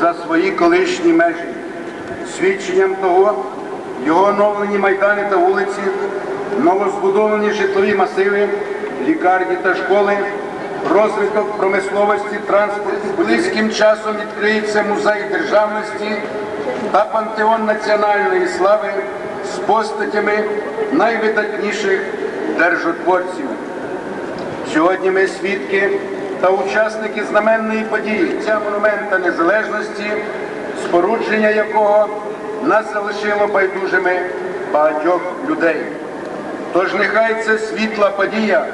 За свої колишні межі. Свідченням того його оновлені майдани та вулиці, новозбудовані житлові масиви, лікарні та школи, розвиток промисловості, транспорту. Близьким часом відкриється музей державності та пантеон національної слави з постатями найвидатніших держотворців. Сьогодні ми свідки та учасники знаменної події ця монумента незалежності, спорудження якого нас залишило байдужими багатьох людей. Тож нехай ця світла подія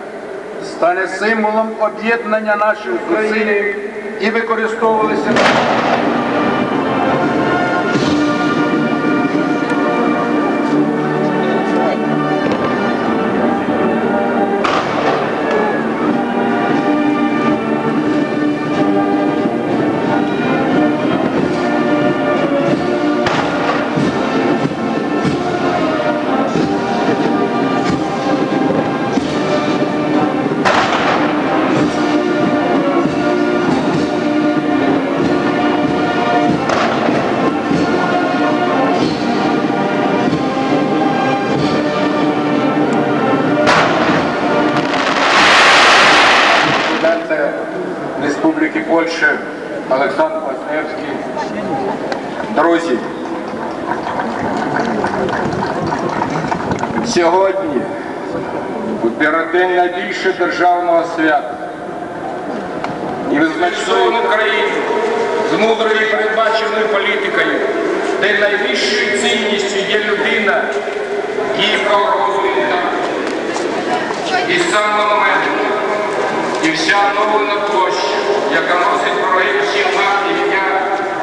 стане символом об'єднання наших зусиль і використовувалися. Республіки Польща Олександр Kwaśniewski. Друзі, сьогодні у переддень найбільше державного свята і визначної України з мудрою і передбаченою політикою, де найвищою цінністю є людина, її правозвільна. І сам монумент і оновлена площа, яка носить проявці влади ім'я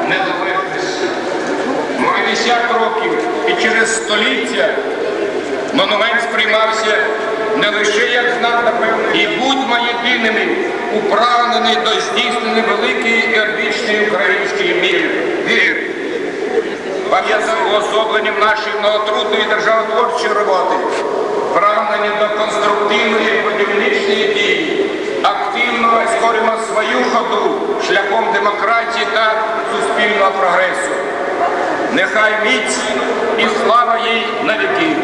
незалежності. Ну і десяток років і через століття монумент сприймався не лише як знак і будьмо єдиними у до здійснення великої і української міри. Віри. Пам'ятаю уособленням нашої многотрудної державотворчої роботи, прагнення до конструктивної шляхом демократії та суспільного прогресу. Нехай міць і слава їй на віки.